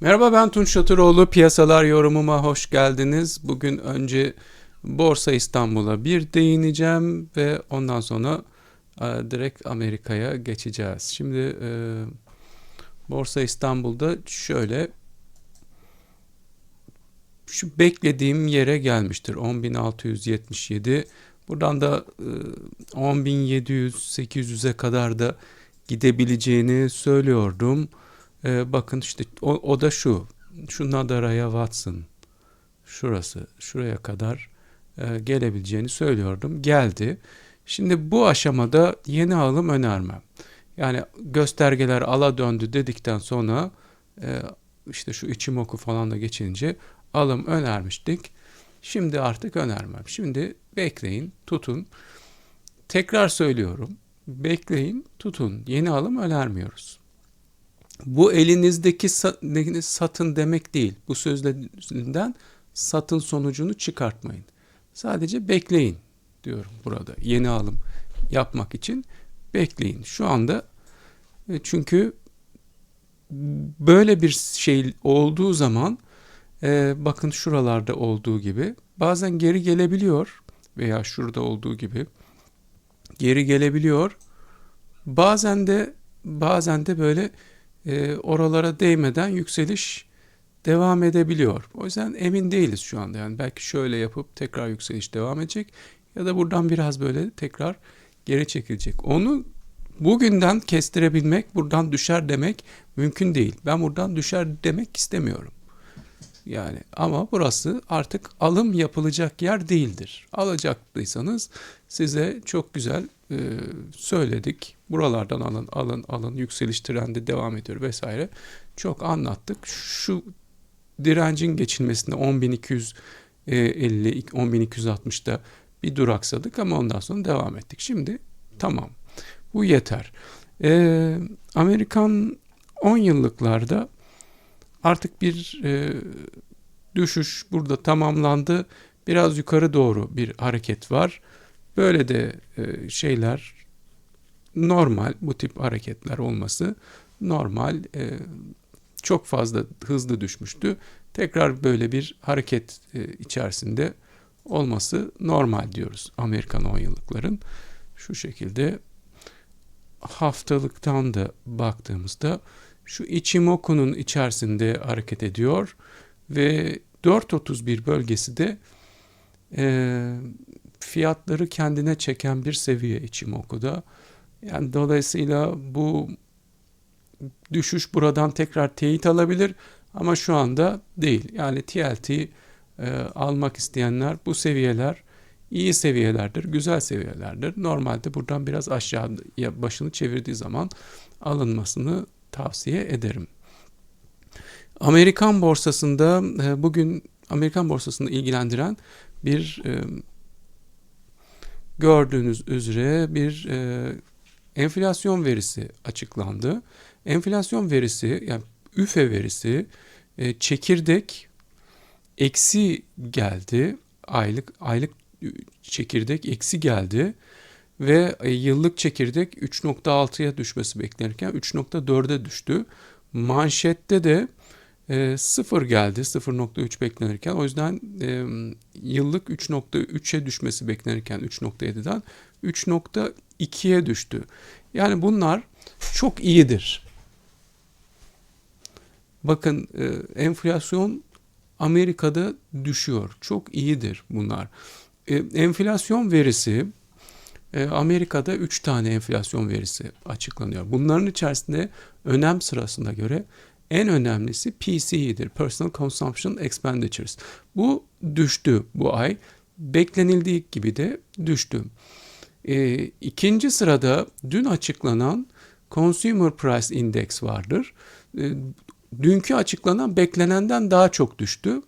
Merhaba ben Tunç Şatıroğlu. Piyasalar yorumuma hoş geldiniz. Bugün önce Borsa İstanbul'a bir değineceğim ve ondan sonra e, direkt Amerika'ya geçeceğiz. Şimdi e, Borsa İstanbul'da şöyle şu beklediğim yere gelmiştir. 10.677. Buradan da e, 10.700-800'e kadar da gidebileceğini söylüyordum. Ee, bakın işte o, o da şu. Şu Nadara'ya Watson. Şurası. Şuraya kadar e, gelebileceğini söylüyordum. Geldi. Şimdi bu aşamada yeni alım önermem. Yani göstergeler ala döndü dedikten sonra e, işte şu Ichimoku falan da geçince alım önermiştik. Şimdi artık önermem. Şimdi bekleyin, tutun. Tekrar söylüyorum. Bekleyin, tutun. Yeni alım önermiyoruz. Bu elinizdeki satın demek değil. Bu sözlerinden satın sonucunu çıkartmayın. Sadece bekleyin diyorum burada. Yeni alım yapmak için bekleyin. Şu anda e, çünkü böyle bir şey olduğu zaman e, bakın şuralarda olduğu gibi bazen geri gelebiliyor veya şurada olduğu gibi geri gelebiliyor. Bazen de bazen de böyle e, oralara değmeden yükseliş devam edebiliyor. O yüzden emin değiliz şu anda. Yani belki şöyle yapıp tekrar yükseliş devam edecek ya da buradan biraz böyle tekrar geri çekilecek. Onu bugünden kestirebilmek, buradan düşer demek mümkün değil. Ben buradan düşer demek istemiyorum. Yani ama burası artık alım yapılacak yer değildir. Alacaktıysanız size çok güzel e, söyledik. Buralardan alın, alın, alın, yükseliş trendi devam ediyor vesaire. Çok anlattık. Şu direncin geçilmesinde 10.250, 10.260'da bir duraksadık ama ondan sonra devam ettik. Şimdi tamam. Bu yeter. Ee, Amerikan 10 yıllıklarda artık bir e, düşüş burada tamamlandı. Biraz yukarı doğru bir hareket var. Böyle de e, şeyler normal bu tip hareketler olması normal e, çok fazla hızlı düşmüştü. Tekrar böyle bir hareket e, içerisinde olması normal diyoruz Amerikan 10 yıllıkların. Şu şekilde haftalıktan da baktığımızda şu Ichimoku'nun içerisinde hareket ediyor ve 4.31 bölgesi de fiyatları kendine çeken bir seviye Ichimoku'da. Yani dolayısıyla bu düşüş buradan tekrar teyit alabilir ama şu anda değil. Yani TLT e, almak isteyenler bu seviyeler iyi seviyelerdir, güzel seviyelerdir. Normalde buradan biraz aşağıya başını çevirdiği zaman alınmasını tavsiye ederim. Amerikan borsasında e, bugün Amerikan borsasını ilgilendiren bir e, gördüğünüz üzere bir e, enflasyon verisi açıklandı. Enflasyon verisi yani üfe verisi çekirdek eksi geldi. Aylık aylık çekirdek eksi geldi ve yıllık çekirdek 3.6'ya düşmesi beklenirken 3.4'e düştü. Manşette de e, 0 geldi 0.3 beklenirken o yüzden e, yıllık 3.3'e düşmesi beklenirken 3.7'den 3.2'ye düştü. Yani bunlar çok iyidir. Bakın e, enflasyon Amerika'da düşüyor. Çok iyidir bunlar. E, enflasyon verisi e, Amerika'da 3 tane enflasyon verisi açıklanıyor. Bunların içerisinde önem sırasına göre en önemlisi PCE'dir. Personal Consumption Expenditures. Bu düştü bu ay. Beklenildiği gibi de düştü. E, ikinci sırada dün açıklanan Consumer Price Index vardır. E, dünkü açıklanan beklenenden daha çok düştü.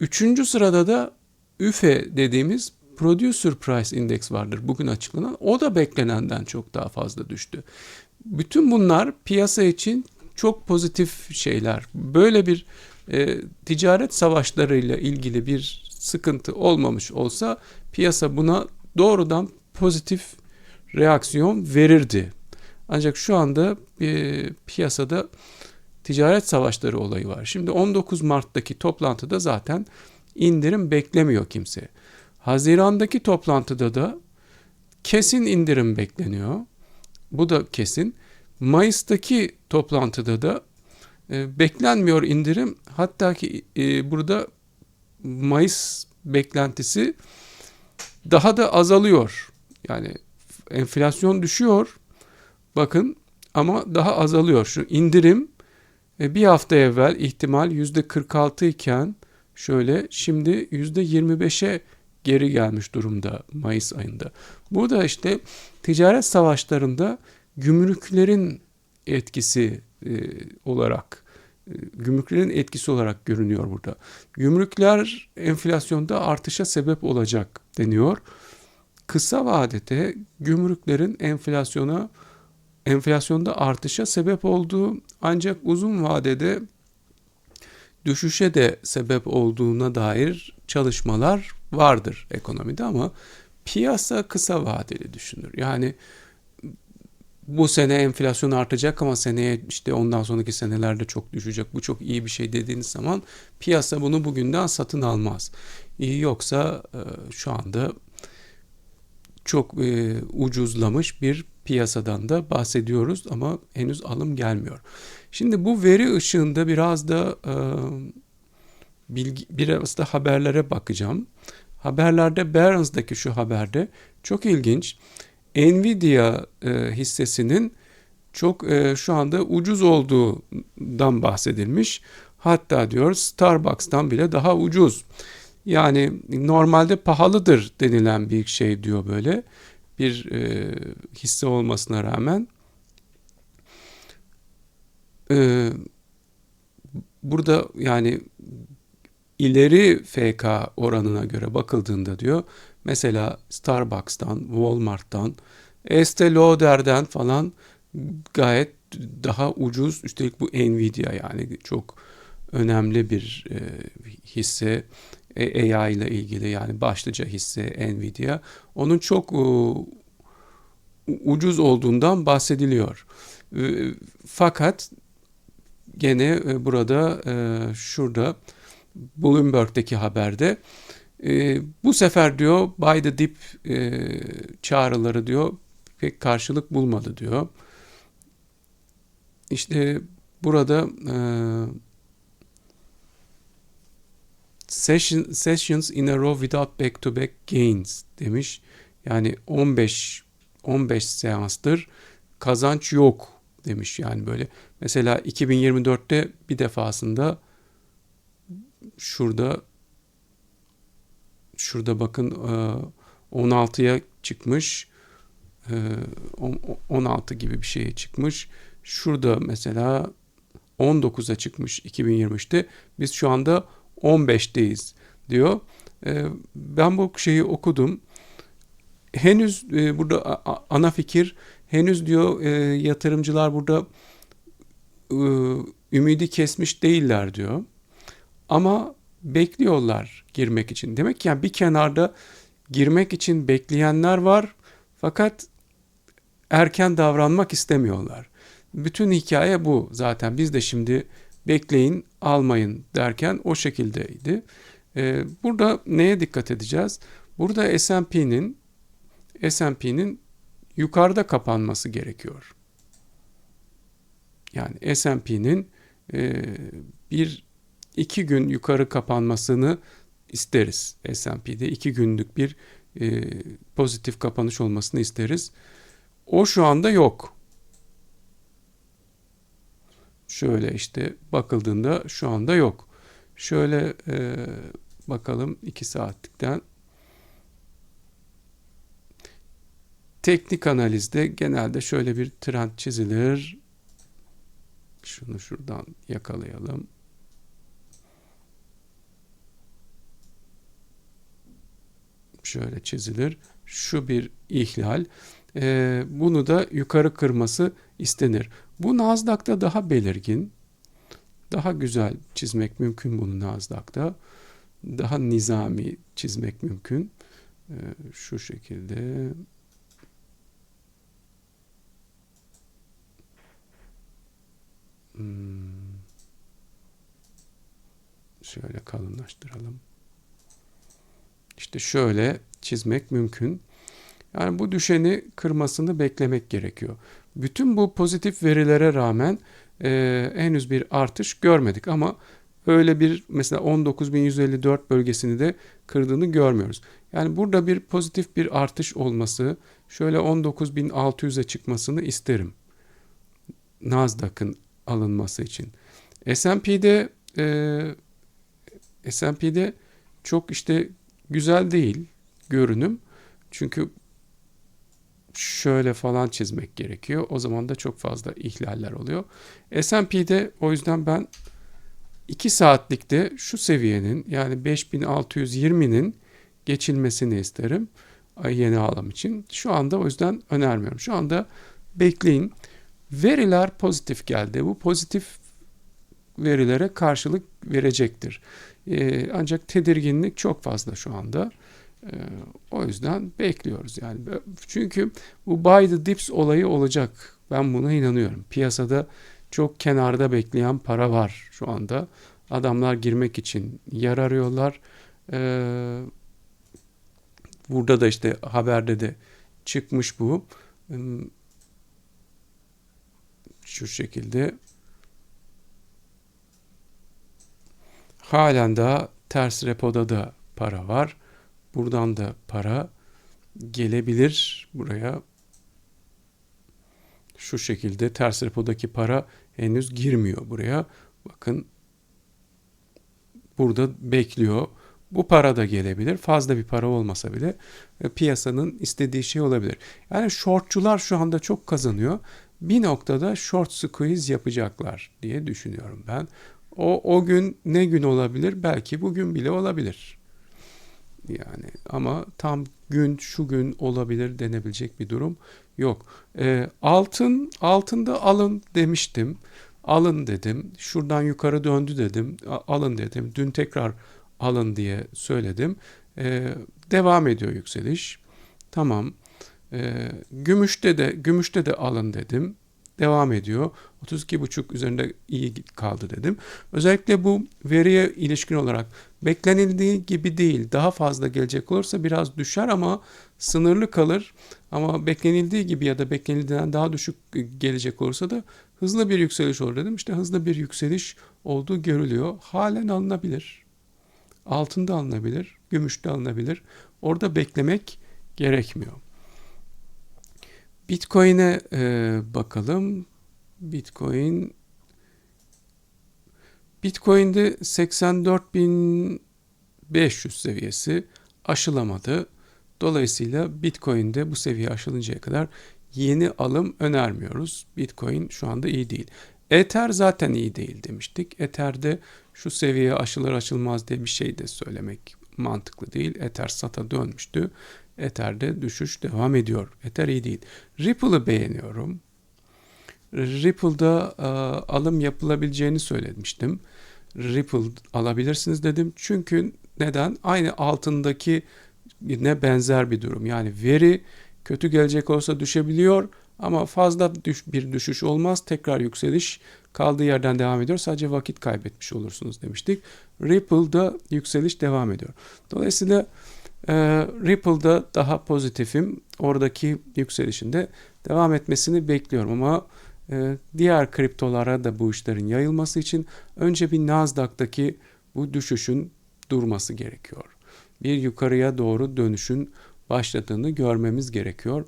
Üçüncü sırada da üfe dediğimiz Producer Price Index vardır bugün açıklanan. O da beklenenden çok daha fazla düştü. Bütün bunlar piyasa için çok pozitif şeyler. Böyle bir e, ticaret savaşlarıyla ilgili bir sıkıntı olmamış olsa piyasa buna doğrudan pozitif reaksiyon verirdi. Ancak şu anda e, piyasada ticaret savaşları olayı var. Şimdi 19 Mart'taki toplantıda zaten indirim beklemiyor kimse. Hazirandaki toplantıda da kesin indirim bekleniyor. Bu da kesin. Mayıs'taki toplantıda da e, beklenmiyor indirim. Hatta ki e, burada Mayıs beklentisi daha da azalıyor. Yani enflasyon düşüyor. Bakın ama daha azalıyor. Şu indirim e, bir hafta evvel ihtimal %46 iken şöyle şimdi %25'e geri gelmiş durumda Mayıs ayında. Bu da işte ticaret savaşlarında gümrüklerin etkisi e, olarak e, gümrüklerin etkisi olarak görünüyor burada. Gümrükler enflasyonda artışa sebep olacak deniyor. Kısa vadede gümrüklerin enflasyona enflasyonda artışa sebep olduğu ancak uzun vadede düşüşe de sebep olduğuna dair çalışmalar vardır ekonomide ama piyasa kısa vadeli düşünür. Yani bu sene enflasyon artacak ama seneye işte ondan sonraki senelerde çok düşecek. Bu çok iyi bir şey dediğiniz zaman piyasa bunu bugünden satın almaz. Yoksa e, şu anda çok e, ucuzlamış bir piyasadan da bahsediyoruz ama henüz alım gelmiyor. Şimdi bu veri ışığında biraz da e, bilgi, biraz da haberlere bakacağım. Haberlerde Barron's'daki şu haberde çok ilginç. Nvidia e, hissesinin çok e, şu anda ucuz olduğundan bahsedilmiş. Hatta diyor Starbucks'tan bile daha ucuz. Yani normalde pahalıdır denilen bir şey diyor böyle. Bir e, hisse olmasına rağmen. E, burada yani ileri FK oranına göre bakıldığında diyor mesela Starbucks'tan, Walmart'tan, Estee Lauder'den falan gayet daha ucuz. Üstelik bu Nvidia yani çok önemli bir e, hisse e, AI ile ilgili yani başlıca hisse Nvidia. Onun çok e, ucuz olduğundan bahsediliyor. E, fakat gene e, burada e, şurada Bloomberg'deki haberde e, bu sefer diyor buy the dip e, çağrıları diyor pek karşılık bulmadı diyor. İşte burada e, session, sessions in a row without back to back gains demiş. Yani 15 15 seanstır kazanç yok demiş yani böyle. Mesela 2024'te bir defasında şurada şurada bakın 16'ya e, çıkmış 16 e, gibi bir şeye çıkmış. Şurada mesela 19'a çıkmış 2023'te. Biz şu anda 15'teyiz diyor. E, ben bu şeyi okudum. Henüz burada ana fikir henüz diyor yatırımcılar burada ümidi kesmiş değiller diyor. Ama bekliyorlar girmek için. Demek ki yani bir kenarda girmek için bekleyenler var fakat erken davranmak istemiyorlar. Bütün hikaye bu zaten. Biz de şimdi bekleyin, almayın derken o şekildeydi. Ee, burada neye dikkat edeceğiz? Burada S&P'nin S&P'nin yukarıda kapanması gerekiyor. Yani S&P'nin e, bir iki gün yukarı kapanmasını isteriz S&P'de. iki günlük bir e, pozitif kapanış olmasını isteriz. O şu anda yok. Şöyle işte bakıldığında şu anda yok. Şöyle e, bakalım 2 saatlikten. Teknik analizde genelde şöyle bir trend çizilir. Şunu şuradan yakalayalım. Şöyle çizilir. Şu bir ihlal. E, bunu da yukarı kırması istenir. Bu Nasdaq'ta daha belirgin. Daha güzel çizmek mümkün bunu Nasdaq'ta. Daha nizami çizmek mümkün. E, şu şekilde. Hmm. Şöyle kalınlaştıralım. İşte şöyle çizmek mümkün. Yani bu düşeni kırmasını beklemek gerekiyor. Bütün bu pozitif verilere rağmen e, henüz bir artış görmedik ama öyle bir mesela 19.154 bölgesini de kırdığını görmüyoruz. Yani burada bir pozitif bir artış olması, şöyle 19.600'e çıkmasını isterim. Nasdaq'ın alınması için. S&P'de e, S&P'de çok işte güzel değil görünüm. Çünkü şöyle falan çizmek gerekiyor. O zaman da çok fazla ihlaller oluyor. S&P'de o yüzden ben 2 saatlikte şu seviyenin yani 5620'nin geçilmesini isterim. Yeni alım için. Şu anda o yüzden önermiyorum. Şu anda bekleyin. Veriler pozitif geldi. Bu pozitif verilere karşılık verecektir. Ee, ancak tedirginlik çok fazla şu anda. Ee, o yüzden bekliyoruz yani. Çünkü bu buy the dips olayı olacak. Ben buna inanıyorum. Piyasada çok kenarda bekleyen para var şu anda. Adamlar girmek için yer arıyorlar. Ee, burada da işte haberde de çıkmış bu. Hmm, şu şekilde halen daha ters repoda da para var. Buradan da para gelebilir buraya. Şu şekilde ters repodaki para henüz girmiyor buraya. Bakın burada bekliyor. Bu para da gelebilir. Fazla bir para olmasa bile e, piyasanın istediği şey olabilir. Yani shortçular şu anda çok kazanıyor. Bir noktada short squeeze yapacaklar diye düşünüyorum ben. O, o gün ne gün olabilir? Belki bugün bile olabilir. Yani ama tam gün şu gün olabilir denebilecek bir durum yok. E, altın altında alın demiştim. Alın dedim. Şuradan yukarı döndü dedim. Alın dedim. Dün tekrar alın diye söyledim. E, devam ediyor yükseliş. Tamam. E, gümüşte de gümüşte de alın dedim devam ediyor. 32,5 üzerinde iyi kaldı dedim. Özellikle bu veriye ilişkin olarak beklenildiği gibi değil. Daha fazla gelecek olursa biraz düşer ama sınırlı kalır. Ama beklenildiği gibi ya da beklenildiğinden daha düşük gelecek olursa da hızlı bir yükseliş olur dedim. İşte hızlı bir yükseliş olduğu görülüyor. Halen alınabilir. Altında alınabilir, gümüşte alınabilir. Orada beklemek gerekmiyor. Bitcoin'e e, bakalım. Bitcoin Bitcoin'de 84.500 seviyesi aşılamadı. Dolayısıyla Bitcoin'de bu seviye aşılıncaya kadar yeni alım önermiyoruz. Bitcoin şu anda iyi değil. Ether zaten iyi değil demiştik. Ether'de şu seviyeye aşılır aşılmaz diye bir şey de söylemek mantıklı değil. Ether SATA dönmüştü. Ether'de düşüş devam ediyor. Ether iyi değil. Ripple'ı beğeniyorum. Ripple'da e, alım yapılabileceğini söylemiştim. Ripple alabilirsiniz dedim. Çünkü neden? Aynı altındaki ne benzer bir durum. Yani veri kötü gelecek olsa düşebiliyor ama fazla düş, bir düşüş olmaz. Tekrar yükseliş kaldığı yerden devam ediyor. Sadece vakit kaybetmiş olursunuz demiştik. Ripple'da yükseliş devam ediyor. Dolayısıyla e, Ripple'da daha pozitifim. Oradaki yükselişinde devam etmesini bekliyorum ama e, diğer kriptolara da bu işlerin yayılması için önce bir Nasdaq'taki bu düşüşün durması gerekiyor. Bir yukarıya doğru dönüşün başladığını görmemiz gerekiyor.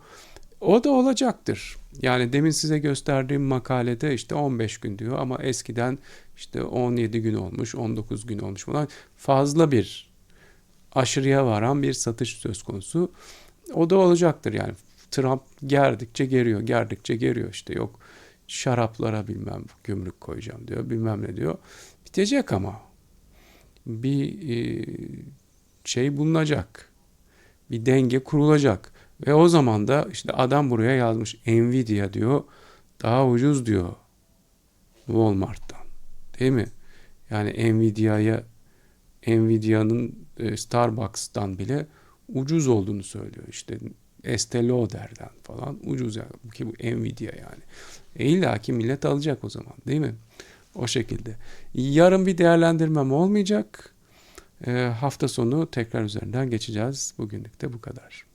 O da olacaktır. Yani demin size gösterdiğim makalede işte 15 gün diyor ama eskiden işte 17 gün olmuş, 19 gün olmuş falan fazla bir aşırıya varan bir satış söz konusu. O da olacaktır yani. Trump gerdikçe geriyor, gerdikçe geriyor işte yok şaraplara bilmem gümrük koyacağım diyor, bilmem ne diyor. Bitecek ama bir e, şey bulunacak. Bir denge kurulacak. Ve o zaman da işte adam buraya yazmış Nvidia diyor daha ucuz diyor Walmart'tan. Değil mi? Yani Nvidia'ya Nvidia'nın e, Starbucks'tan bile ucuz olduğunu söylüyor. İşte Estee Lauder'den falan ucuz yani. Ki bu Nvidia yani. E illa ki millet alacak o zaman değil mi? O şekilde. Yarın bir değerlendirmem olmayacak. E, hafta sonu tekrar üzerinden geçeceğiz. Bugünlük de bu kadar.